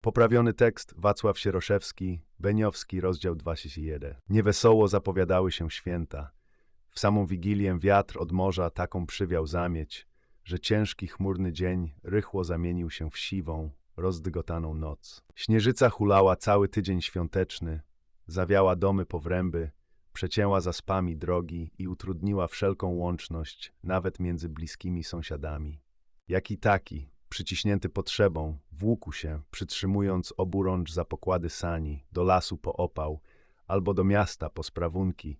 Poprawiony tekst Wacław Sieroszewski, Beniowski, rozdział 21. Niewesoło zapowiadały się święta. W samą Wigilię wiatr od morza taką przywiał zamieć, że ciężki chmurny dzień rychło zamienił się w siwą, rozdygotaną noc. Śnieżyca hulała cały tydzień świąteczny, zawiała domy po wręby, przecięła zaspami drogi i utrudniła wszelką łączność, nawet między bliskimi sąsiadami. Jaki taki, przyciśnięty potrzebą, włókł się, przytrzymując oburącz za pokłady sani, do lasu po opał, albo do miasta po sprawunki,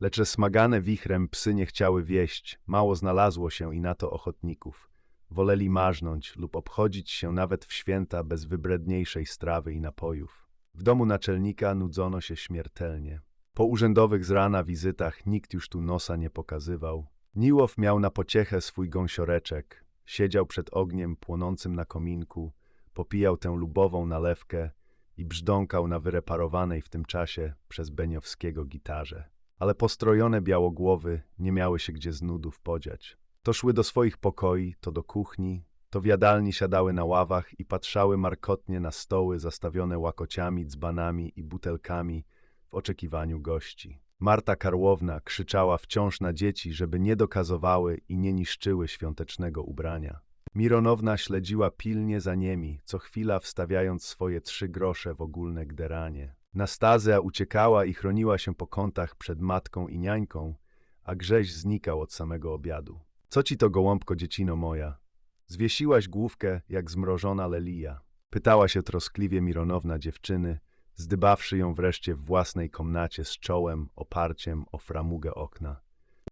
lecz smagane wichrem psy nie chciały wieść, mało znalazło się i na to ochotników. Woleli marznąć lub obchodzić się nawet w święta bez wybredniejszej strawy i napojów. W domu naczelnika nudzono się śmiertelnie. Po urzędowych z rana wizytach nikt już tu nosa nie pokazywał. Niłow miał na pociechę swój gąsioreczek, siedział przed ogniem płonącym na kominku, popijał tę lubową nalewkę i brzdąkał na wyreparowanej w tym czasie przez Beniowskiego gitarze. Ale postrojone białogłowy nie miały się gdzie z nudów podziać. To szły do swoich pokoi, to do kuchni, to w jadalni siadały na ławach i patrzały markotnie na stoły zastawione łakociami, dzbanami i butelkami w oczekiwaniu gości. Marta Karłowna krzyczała wciąż na dzieci, żeby nie dokazowały i nie niszczyły świątecznego ubrania. Mironowna śledziła pilnie za niemi, co chwila wstawiając swoje trzy grosze w ogólne gderanie. Nastazja uciekała i chroniła się po kątach przed matką i niańką, a Grześ znikał od samego obiadu. Co ci to, gołąbko dziecino moja? Zwiesiłaś główkę jak zmrożona lelija. Pytała się troskliwie Mironowna dziewczyny, zdybawszy ją wreszcie w własnej komnacie z czołem, oparciem o framugę okna.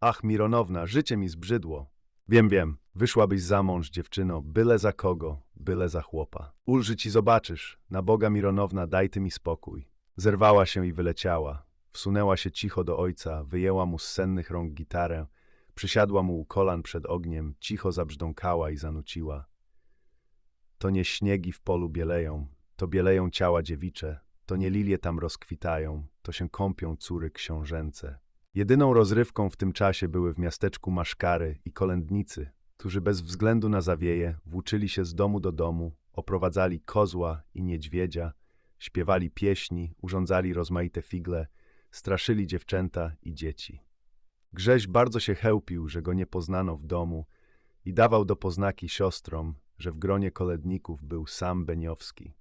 Ach, Mironowna, życie mi zbrzydło. Wiem, wiem, wyszłabyś za mąż, dziewczyno, byle za kogo, byle za chłopa. Ulży ci zobaczysz, na Boga Mironowna, daj ty mi spokój. Zerwała się i wyleciała. Wsunęła się cicho do ojca, wyjęła mu z sennych rąk gitarę, przysiadła mu u kolan przed ogniem, cicho zabrzdąkała i zanuciła. To nie śniegi w polu bieleją, to bieleją ciała dziewicze, to nie lilie tam rozkwitają, to się kąpią córy książęce. Jedyną rozrywką w tym czasie były w miasteczku maszkary i kolędnicy, którzy bez względu na zawieje włóczyli się z domu do domu, oprowadzali kozła i niedźwiedzia, śpiewali pieśni, urządzali rozmaite figle, straszyli dziewczęta i dzieci. Grześ bardzo się chełpił, że go nie poznano w domu i dawał do poznaki siostrom, że w gronie koledników był sam Beniowski.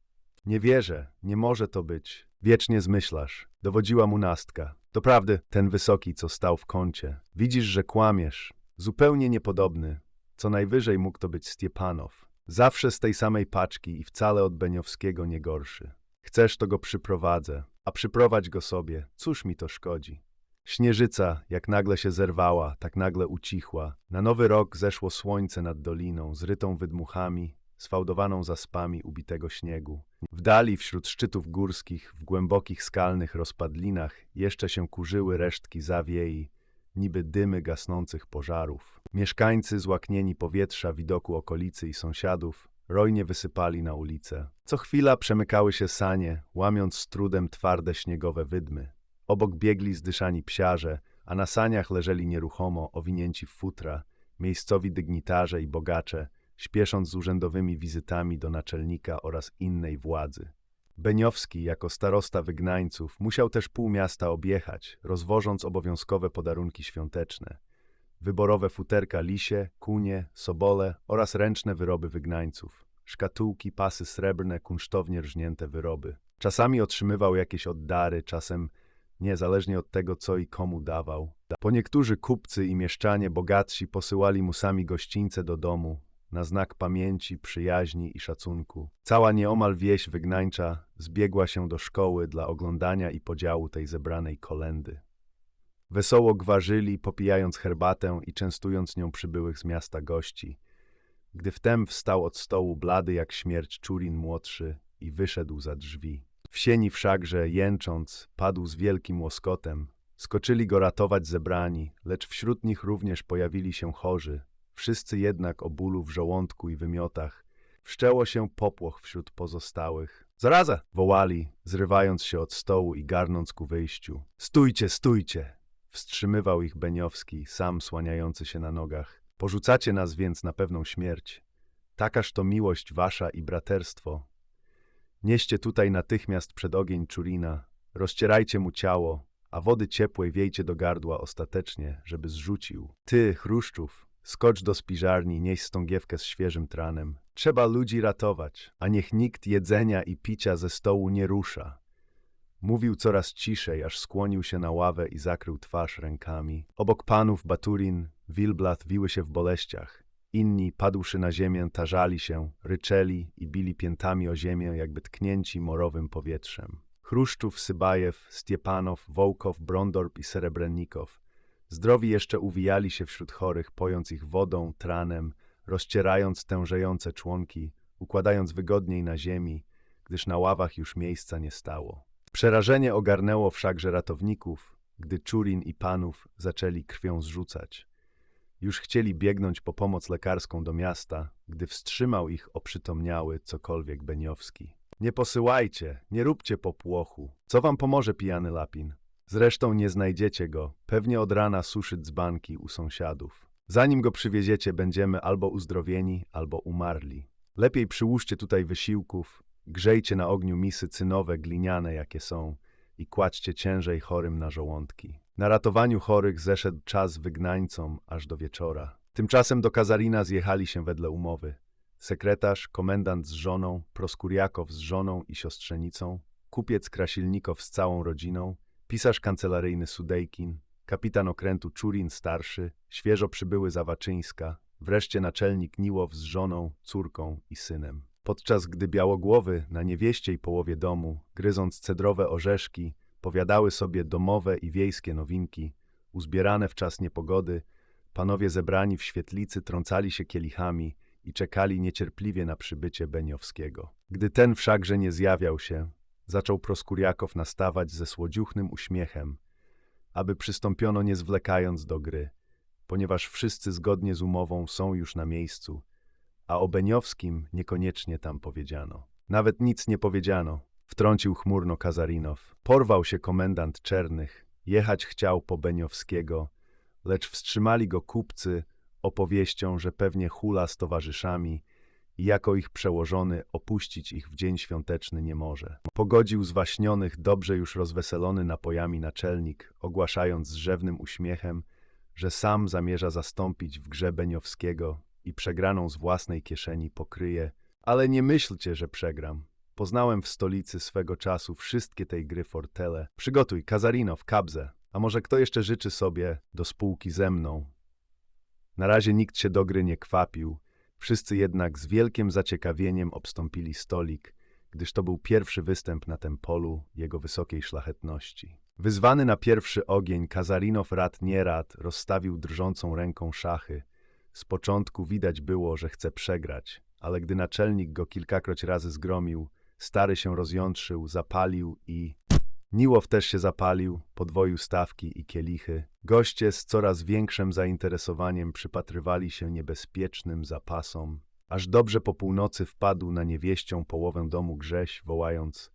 Nie wierzę, nie może to być. Wiecznie zmyślasz, dowodziła mu nastka. Doprawdy, ten wysoki, co stał w kącie. Widzisz, że kłamiesz. Zupełnie niepodobny. Co najwyżej mógł to być Stiepanow. Zawsze z tej samej paczki i wcale od Beniowskiego nie gorszy. Chcesz, to go przyprowadzę, a przyprowadź go sobie, cóż mi to szkodzi. Śnieżyca, jak nagle się zerwała, tak nagle ucichła. Na nowy rok zeszło słońce nad doliną, zrytą wydmuchami, sfałdowaną zaspami ubitego śniegu. W dali, wśród szczytów górskich, w głębokich skalnych rozpadlinach, jeszcze się kurzyły resztki zawiei, niby dymy gasnących pożarów. Mieszkańcy, złaknieni powietrza, widoku okolicy i sąsiadów, rojnie wysypali na ulicę. Co chwila przemykały się sanie, łamiąc z trudem twarde śniegowe wydmy. Obok biegli zdyszani psiarze, a na saniach leżeli nieruchomo, owinięci w futra, miejscowi dygnitarze i bogacze, śpiesząc z urzędowymi wizytami do naczelnika oraz innej władzy. Beniowski, jako starosta wygnańców, musiał też pół miasta objechać, rozwożąc obowiązkowe podarunki świąteczne. Wyborowe futerka lisie, kunie, sobole oraz ręczne wyroby wygnańców. Szkatułki, pasy srebrne, kunsztownie rżnięte wyroby. Czasami otrzymywał jakieś oddary, czasem niezależnie od tego, co i komu dawał. Po niektórzy kupcy i mieszczanie bogatsi posyłali mu sami gościńce do domu, na znak pamięci, przyjaźni i szacunku. Cała nieomal wieś wygnańcza zbiegła się do szkoły dla oglądania i podziału tej zebranej kolendy. Wesoło gwarzyli, popijając herbatę i częstując nią przybyłych z miasta gości. Gdy wtem wstał od stołu blady jak śmierć Czurin młodszy i wyszedł za drzwi. W sieni wszakże, jęcząc, padł z wielkim łoskotem. Skoczyli go ratować zebrani, lecz wśród nich również pojawili się chorzy, Wszyscy jednak o bólu w żołądku i wymiotach. Wszczęło się popłoch wśród pozostałych. Zaraza! wołali, zrywając się od stołu i garnąc ku wyjściu. Stójcie, stójcie! Wstrzymywał ich Beniowski, sam słaniający się na nogach. Porzucacie nas więc na pewną śmierć. Takaż to miłość wasza i braterstwo. Nieście tutaj natychmiast przed ogień Czurina, rozcierajcie mu ciało, a wody ciepłej wiejcie do gardła ostatecznie, żeby zrzucił. Ty, chruszczów, skocz do spiżarni, nieś stągiewkę z świeżym tranem. Trzeba ludzi ratować, a niech nikt jedzenia i picia ze stołu nie rusza. Mówił coraz ciszej, aż skłonił się na ławę i zakrył twarz rękami. Obok panów Baturin, Wilblat wiły się w boleściach. Inni, padłszy na ziemię, tarzali się, ryczeli i bili piętami o ziemię, jakby tknięci morowym powietrzem. Chruszczów, Sybajew, Stiepanow, Wołkow, Brondorp i Serebrennikow. Zdrowi jeszcze uwijali się wśród chorych, pojąc ich wodą, tranem, rozcierając tężejące członki, układając wygodniej na ziemi, gdyż na ławach już miejsca nie stało. Przerażenie ogarnęło wszakże ratowników, gdy Czurin i panów zaczęli krwią zrzucać. Już chcieli biegnąć po pomoc lekarską do miasta, gdy wstrzymał ich oprzytomniały cokolwiek Beniowski. Nie posyłajcie, nie róbcie popłochu. Co wam pomoże pijany Lapin? Zresztą nie znajdziecie go, pewnie od rana suszy dzbanki u sąsiadów. Zanim go przywieziecie, będziemy albo uzdrowieni, albo umarli. Lepiej przyłóżcie tutaj wysiłków, grzejcie na ogniu misy cynowe, gliniane jakie są i kładźcie ciężej chorym na żołądki. Na ratowaniu chorych zeszedł czas wygnańcom aż do wieczora. Tymczasem do Kazarina zjechali się wedle umowy. Sekretarz, komendant z żoną, Proskuriakow z żoną i siostrzenicą, kupiec Krasilnikow z całą rodziną, pisarz kancelaryjny Sudejkin, kapitan okrętu Czurin starszy, świeżo przybyły Zawaczyńska, wreszcie naczelnik Niłow z żoną, córką i synem. Podczas gdy białogłowy na niewieściej połowie domu, gryząc cedrowe orzeszki, powiadały sobie domowe i wiejskie nowinki, uzbierane w czas niepogody, panowie zebrani w świetlicy trącali się kielichami i czekali niecierpliwie na przybycie Beniowskiego. Gdy ten wszakże nie zjawiał się, zaczął Proskuriakow nastawać ze słodziuchnym uśmiechem, aby przystąpiono nie zwlekając do gry, ponieważ wszyscy zgodnie z umową są już na miejscu, a o Beniowskim niekoniecznie tam powiedziano. Nawet nic nie powiedziano, wtrącił chmurno Kazarinow. Porwał się komendant Czernych, jechać chciał po Beniowskiego, lecz wstrzymali go kupcy opowieścią, że pewnie hula z towarzyszami jako ich przełożony opuścić ich w dzień świąteczny nie może. Pogodził zwaśnionych, dobrze już rozweselony napojami naczelnik, ogłaszając z rzewnym uśmiechem, że sam zamierza zastąpić w grze Beniowskiego i przegraną z własnej kieszeni pokryje, ale nie myślcie, że przegram. Poznałem w stolicy swego czasu wszystkie tej gry fortele. Przygotuj, Kazarinow, Kabze, a może kto jeszcze życzy sobie do spółki ze mną? Na razie nikt się do gry nie kwapił, wszyscy jednak z wielkim zaciekawieniem obstąpili stolik, gdyż to był pierwszy występ na tym polu jego wysokiej szlachetności. Wyzwany na pierwszy ogień, Kazarinow rad nie rad rozstawił drżącą ręką szachy. Z początku widać było, że chce przegrać, ale gdy naczelnik go kilkakroć razy zgromił, stary się rozjątrzył, zapalił i... Niłow też się zapalił, podwoił stawki i kielichy. Goście z coraz większym zainteresowaniem przypatrywali się niebezpiecznym zapasom, aż dobrze po północy wpadł na niewieścią połowę domu Grześ, wołając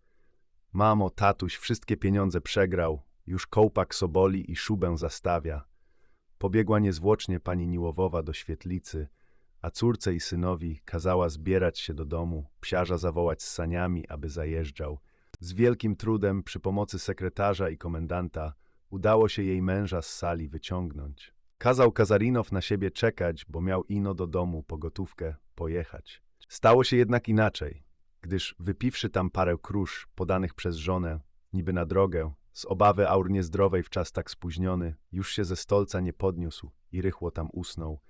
Mamo, tatuś, wszystkie pieniądze przegrał, już kołpak soboli i szubę zastawia. Pobiegła niezwłocznie pani Niłowowa do świetlicy, a córce i synowi kazała zbierać się do domu, psiarza zawołać z saniami, aby zajeżdżał. Z wielkim trudem, przy pomocy sekretarza i komendanta, udało się jej męża z sali wyciągnąć. Kazał Kazarinow na siebie czekać, bo miał ino do domu po gotówkę pojechać. Stało się jednak inaczej, gdyż wypiwszy tam parę krusz podanych przez żonę, niby na drogę, z obawy aur niezdrowej w czas tak spóźniony, już się ze stolca nie podniósł i rychło tam usnął,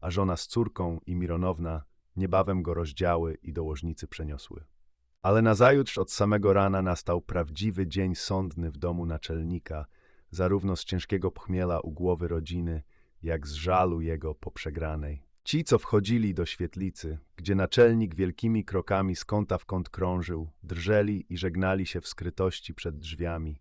a żona z córką i Mironowna niebawem go rozdziały i do łożnicy przeniosły. Ale nazajutrz od samego rana nastał prawdziwy dzień sądny w domu naczelnika, zarówno z ciężkiego pchmiela u głowy rodziny, jak z żalu jego po przegranej. Ci, co wchodzili do świetlicy, gdzie naczelnik wielkimi krokami z kąta w kąt krążył, drżeli i żegnali się w skrytości przed drzwiami.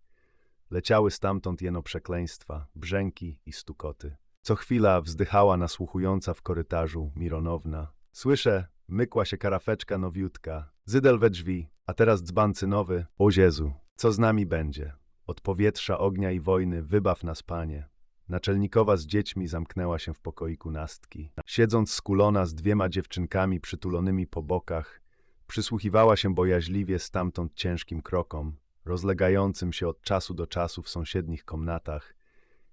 Leciały stamtąd jeno przekleństwa, brzęki i stukoty. Co chwila wzdychała nasłuchująca w korytarzu Mironowna. Słyszę, mykła się karafeczka nowiutka, zydel we drzwi, a teraz dzban cynowy. O Jezu, co z nami będzie? Od powietrza, ognia i wojny wybaw nas, panie. Naczelnikowa z dziećmi zamknęła się w pokoiku nastki. Siedząc skulona z dwiema dziewczynkami przytulonymi po bokach, Przysłuchiwała się bojaźliwie stamtąd ciężkim krokom, rozlegającym się od czasu do czasu w sąsiednich komnatach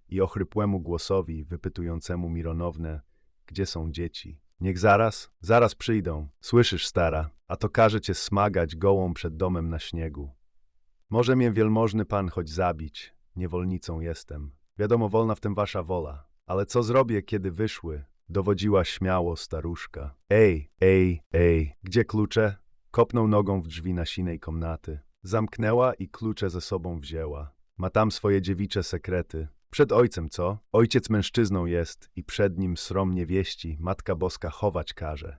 i ochrypłemu głosowi wypytującemu Mironowne, gdzie są dzieci. Niech zaraz, zaraz przyjdą. Słyszysz, stara, a to każe cię smagać gołą przed domem na śniegu. Może mię wielmożny pan choć zabić, niewolnicą jestem. Wiadomo, wolna w tym wasza wola. Ale co zrobię, kiedy wyszły? Dowodziła śmiało staruszka. Ej, ej, ej, gdzie klucze? Kopnął nogą w drzwi nasinej komnaty. Zamknęła i klucze ze sobą wzięła. Ma tam swoje dziewicze sekrety. Przed ojcem, co? Ojciec mężczyzną jest i przed nim srom niewieści Matka Boska chować każe.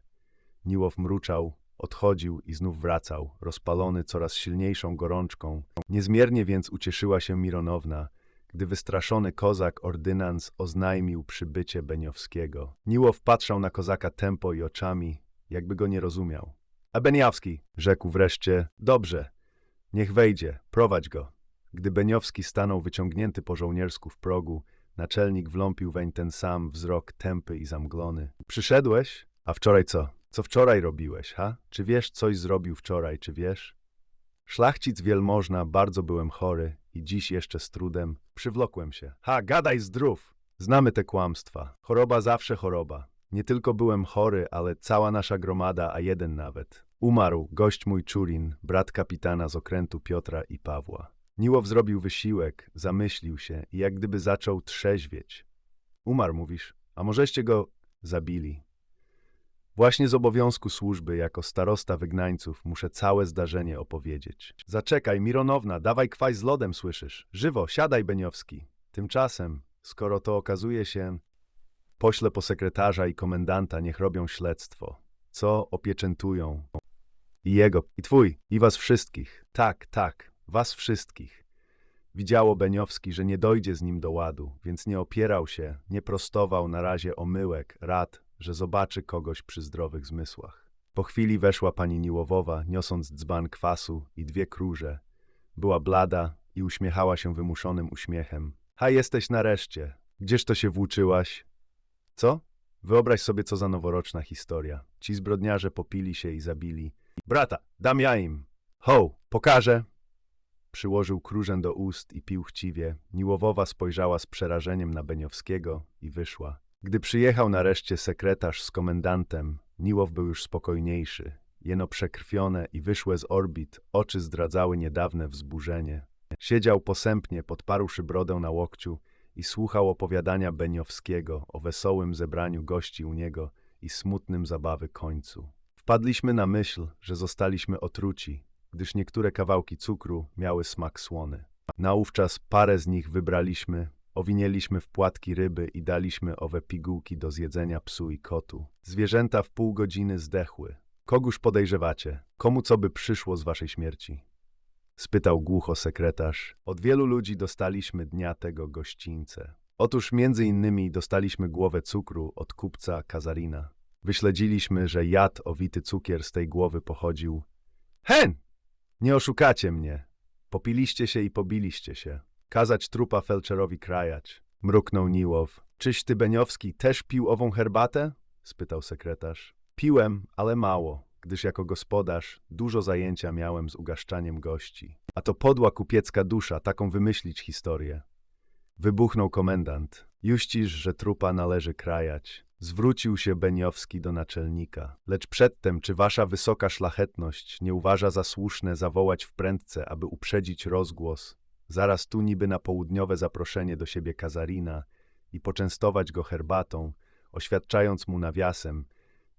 Niłow mruczał, odchodził i znów wracał, rozpalony coraz silniejszą gorączką. Niezmiernie więc ucieszyła się Mironowna, gdy wystraszony kozak ordynans oznajmił przybycie Beniowskiego. Niłow patrzał na kozaka tempo i oczami, jakby go nie rozumiał. A Beniawski, rzekł wreszcie, dobrze, niech wejdzie, prowadź go. Gdy Beniowski stanął wyciągnięty po żołniersku w progu, naczelnik wląpił weń ten sam wzrok tępy i zamglony. Przyszedłeś? A wczoraj co? Co wczoraj robiłeś, ha? Czy wiesz, coś zrobił wczoraj, czy wiesz? Szlachcic wielmożna, bardzo byłem chory i dziś jeszcze z trudem przywlokłem się. Ha, gadaj zdrów! Znamy te kłamstwa. Choroba zawsze choroba. Nie tylko byłem chory, ale cała nasza gromada, a jeden nawet. Umarł gość mój Czurin, brat kapitana z okrętu Piotra i Pawła. Niłow zrobił wysiłek, zamyślił się i jak gdyby zaczął trzeźwieć. Umarł, mówisz, a możeście go zabili. Właśnie z obowiązku służby jako starosta wygnańców muszę całe zdarzenie opowiedzieć. Zaczekaj, Mironowna, dawaj kwaj z lodem, słyszysz? Żywo, siadaj, Beniowski. Tymczasem, skoro to okazuje się, poślę po sekretarza i komendanta, niech robią śledztwo. Co opieczętują. I jego, i twój, i was wszystkich. Tak, tak, was wszystkich. Widziało Beniowski, że nie dojdzie z nim do ładu, więc nie opierał się, nie prostował na razie omyłek, rad, że zobaczy kogoś przy zdrowych zmysłach. Po chwili weszła pani Niłowowa, niosąc dzban kwasu i dwie króże. Była blada i uśmiechała się wymuszonym uśmiechem. Ha, jesteś nareszcie. Gdzież to się włóczyłaś? Co? Wyobraź sobie, co za noworoczna historia. Ci zbrodniarze popili się i zabili. Brata, dam ja im. Ho, pokażę. Przyłożył króżę do ust i pił chciwie. Niłowowa spojrzała z przerażeniem na Beniowskiego i wyszła. Gdy przyjechał nareszcie sekretarz z komendantem, Niłow był już spokojniejszy. Jeno przekrwione i wyszłe z orbit, oczy zdradzały niedawne wzburzenie. Siedział posępnie, podparłszy brodę na łokciu i słuchał opowiadania Beniowskiego o wesołym zebraniu gości u niego i smutnym zabawy końcu. Wpadliśmy na myśl, że zostaliśmy otruci, gdyż niektóre kawałki cukru miały smak słony. Naówczas parę z nich wybraliśmy, owinięliśmy w płatki ryby i daliśmy owe pigułki do zjedzenia psu i kotu. Zwierzęta w pół godziny zdechły. Kogóż podejrzewacie? Komu co by przyszło z waszej śmierci? Spytał głucho sekretarz. Od wielu ludzi dostaliśmy dnia tego gościńce. Otóż między innymi dostaliśmy głowę cukru od kupca Kazarina. Wyśledziliśmy, że jad owity cukier z tej głowy pochodził. Hen! Nie oszukacie mnie. Popiliście się i pobiliście się. Kazać trupa felczerowi krajać. Mruknął Niłow. Czyś ty, Beniowski, też pił ową herbatę? spytał sekretarz. Piłem, ale mało, gdyż jako gospodarz dużo zajęcia miałem z ugaszczaniem gości. A to podła kupiecka dusza, taką wymyślić historię. Wybuchnął komendant. Juścisz, że trupa należy krajać. Zwrócił się Beniowski do naczelnika. Lecz przedtem, czy wasza wysoka szlachetność nie uważa za słuszne zawołać w prędce, aby uprzedzić rozgłos, zaraz tu niby na południowe zaproszenie do siebie Kazarina i poczęstować go herbatą, oświadczając mu nawiasem,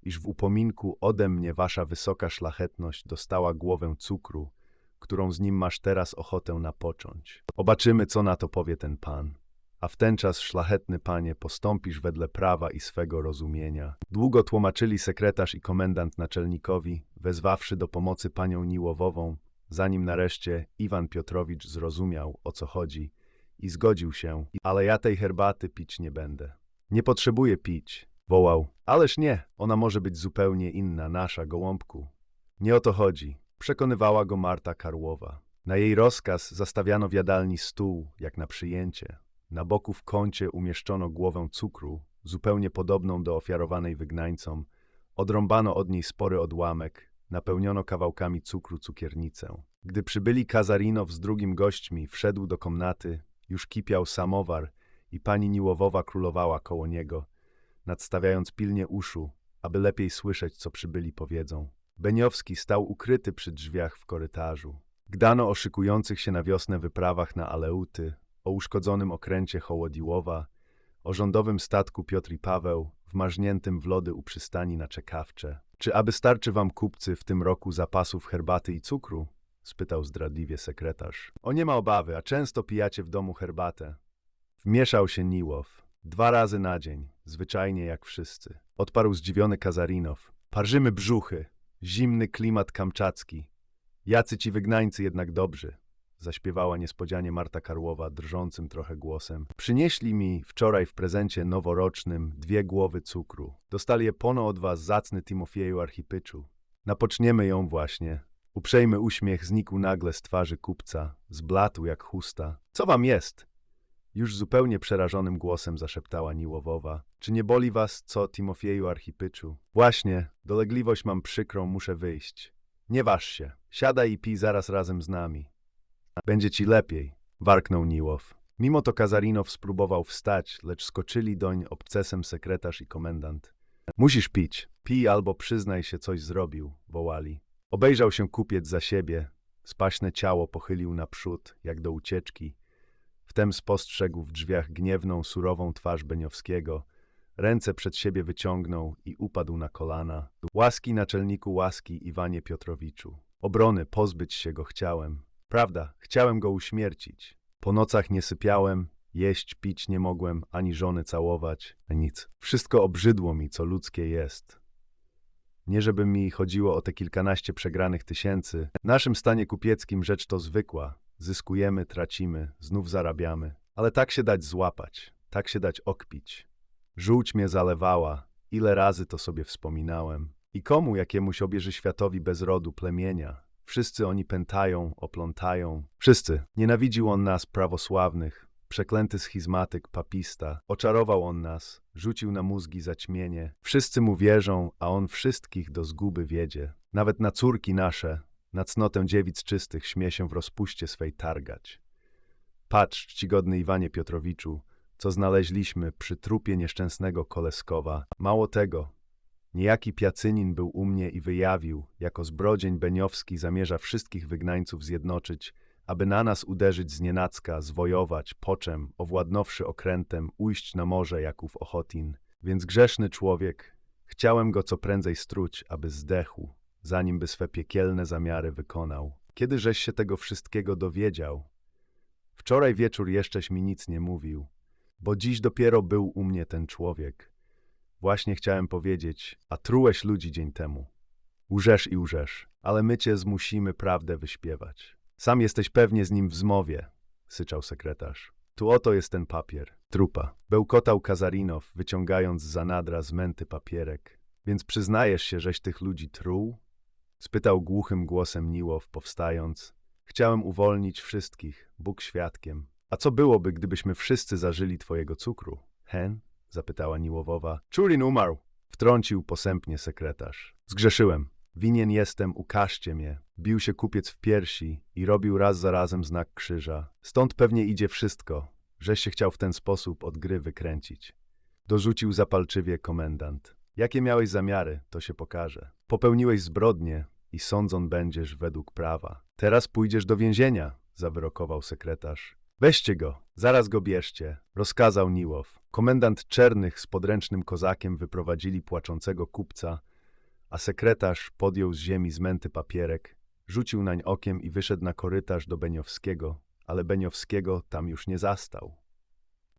iż w upominku ode mnie wasza wysoka szlachetność dostała głowę cukru, którą z nim masz teraz ochotę napocząć. Obaczymy, co na to powie ten pan. A w ten czas, szlachetny panie, postąpisz wedle prawa i swego rozumienia. Długo tłumaczyli sekretarz i komendant naczelnikowi, wezwawszy do pomocy panią Niłowową, zanim nareszcie Iwan Piotrowicz zrozumiał, o co chodzi i zgodził się, ale ja tej herbaty pić nie będę. Nie potrzebuję pić, wołał. Ależ nie, ona może być zupełnie inna, nasza, gołąbku. Nie o to chodzi, przekonywała go Marta Karłowa. Na jej rozkaz zastawiano w jadalni stół, jak na przyjęcie. Na boku w kącie umieszczono głowę cukru, zupełnie podobną do ofiarowanej wygnańcom. Odrąbano od niej spory odłamek napełniono kawałkami cukru cukiernicę. Gdy przybyli Kazarinow z drugim gośćmi, wszedł do komnaty, już kipiał samowar i pani Niłowowa królowała koło niego, nadstawiając pilnie uszu, aby lepiej słyszeć, co przybyli powiedzą. Beniowski stał ukryty przy drzwiach w korytarzu. Gdano o szykujących się na wiosnę wyprawach na Aleuty, o uszkodzonym okręcie Hołodiłowa, o rządowym statku Piotr i Paweł, wmarzniętym w lody u przystani na czekawcze. Czy aby starczy wam kupcy w tym roku zapasów herbaty i cukru? spytał zdradliwie sekretarz. O nie ma obawy, a często pijacie w domu herbatę. Wmieszał się Niłow. Dwa razy na dzień, zwyczajnie jak wszyscy. Odparł zdziwiony Kazarinow. Parzymy brzuchy. Zimny klimat kamczacki. Jacy ci wygnańcy jednak dobrzy. Zaśpiewała niespodzianie Marta Karłowa drżącym trochę głosem. Przynieśli mi wczoraj w prezencie noworocznym dwie głowy cukru. Dostali je pono od was zacny Timofieju Archipyczu. Napoczniemy ją właśnie. Uprzejmy uśmiech znikł nagle z twarzy kupca, zbladł jak chusta. Co wam jest? Już zupełnie przerażonym głosem zaszeptała Niłowowa. Czy nie boli was, co Timofieju Archipyczu? Właśnie, dolegliwość mam przykrą, muszę wyjść. Nie waż się. Siadaj i pij zaraz razem z nami. Będzie ci lepiej, warknął Niłow. Mimo to Kazarinow spróbował wstać, lecz skoczyli doń obcesem sekretarz i komendant. Musisz pić. Pij albo przyznaj się, coś zrobił, wołali. Obejrzał się kupiec za siebie. Spaśne ciało pochylił naprzód, jak do ucieczki. Wtem spostrzegł w drzwiach gniewną, surową twarz Beniowskiego. Ręce przed siebie wyciągnął i upadł na kolana. Łaski naczelniku łaski Iwanie Piotrowiczu. Obrony pozbyć się go chciałem. Prawda, chciałem go uśmiercić. Po nocach nie sypiałem, jeść, pić nie mogłem, ani żony całować, nic. Wszystko obrzydło mi, co ludzkie jest. Nie żeby mi chodziło o te kilkanaście przegranych tysięcy. W naszym stanie kupieckim rzecz to zwykła. Zyskujemy, tracimy, znów zarabiamy. Ale tak się dać złapać, tak się dać okpić. Żółć mnie zalewała, ile razy to sobie wspominałem. I komu jakiemuś obieży światowi bez rodu plemienia? Wszyscy oni pętają, oplątają. Wszyscy. Nienawidził on nas, prawosławnych. Przeklęty schizmatyk, papista. Oczarował on nas, rzucił na mózgi zaćmienie. Wszyscy mu wierzą, a on wszystkich do zguby wiedzie. Nawet na córki nasze, na cnotę dziewic czystych śmie się w rozpuście swej targać. Patrz, czcigodny Iwanie Piotrowiczu, co znaleźliśmy przy trupie nieszczęsnego Koleskowa. Mało tego, niejaki Piacynin był u mnie i wyjawił, jako zbrodzień Beniowski zamierza wszystkich wygnańców zjednoczyć, aby na nas uderzyć z nienacka, zwojować, poczem, owładnąwszy okrętem, ujść na morze Jaków Ochotin. Więc grzeszny człowiek, chciałem go co prędzej struć, aby zdechł, zanim by swe piekielne zamiary wykonał. Kiedy żeś się tego wszystkiego dowiedział? Wczoraj wieczór jeszcześ mi nic nie mówił, bo dziś dopiero był u mnie ten człowiek. Właśnie chciałem powiedzieć, a trułeś ludzi dzień temu. Łżesz i łżesz, ale my cię zmusimy prawdę wyśpiewać. Sam jesteś pewnie z nim w zmowie, syczał sekretarz. Tu oto jest ten papier. Trupa. Bełkotał Kazarinow, wyciągając z zanadra zmęty papierek. Więc przyznajesz się, żeś tych ludzi truł? Spytał głuchym głosem Niłow, powstając. Chciałem uwolnić wszystkich, Bóg świadkiem. A co byłoby, gdybyśmy wszyscy zażyli twojego cukru? Hen? Zapytała Niłowowa. Czurin umarł, wtrącił posępnie sekretarz. Zgrzeszyłem. Winien jestem, ukażcie mnie. Bił się kupiec w piersi i robił raz za razem znak krzyża. Stąd pewnie idzie wszystko, żeś się chciał w ten sposób od gry wykręcić. Dorzucił zapalczywie komendant. Jakie miałeś zamiary, to się pokaże. Popełniłeś zbrodnię i sądzon będziesz według prawa. Teraz pójdziesz do więzienia, zawyrokował sekretarz. Weźcie go, zaraz go bierzcie, rozkazał Niłow. Komendant Czernych z podręcznym kozakiem wyprowadzili płaczącego kupca, a sekretarz podjął z ziemi zmęty papierek, rzucił nań okiem i wyszedł na korytarz do Beniowskiego, ale Beniowskiego tam już nie zastał.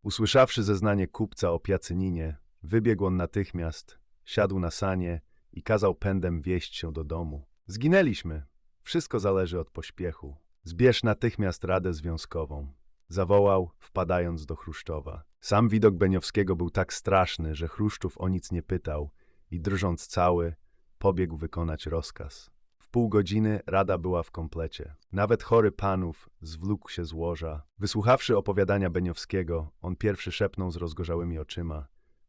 Usłyszawszy zeznanie kupca o Piacyninie, wybiegł on natychmiast, siadł na sanie i kazał pędem wieść się do domu. Zginęliśmy. Wszystko zależy od pośpiechu. Zbierz natychmiast radę związkową. Zawołał, wpadając do Chruszczowa. Sam widok Beniowskiego był tak straszny, że Chruszczów o nic nie pytał i drżąc cały, pobiegł wykonać rozkaz. W pół godziny rada była w komplecie. Nawet chory panów zwlókł się z łoża. Wysłuchawszy opowiadania Beniowskiego, on pierwszy szepnął z rozgorzałymi oczyma.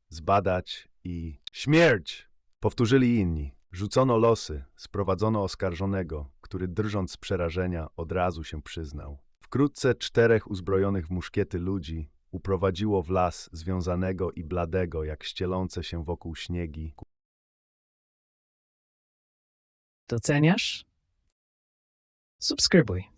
Zbadać i... Śmierć! Powtórzyli inni. Rzucono losy, sprowadzono oskarżonego, który drżąc z przerażenia od razu się przyznał. Wkrótce czterech uzbrojonych w muszkiety ludzi uprowadziło w las związanego i bladego, jak ścielące się wokół śniegi, Doceniasz? Subskrybuj.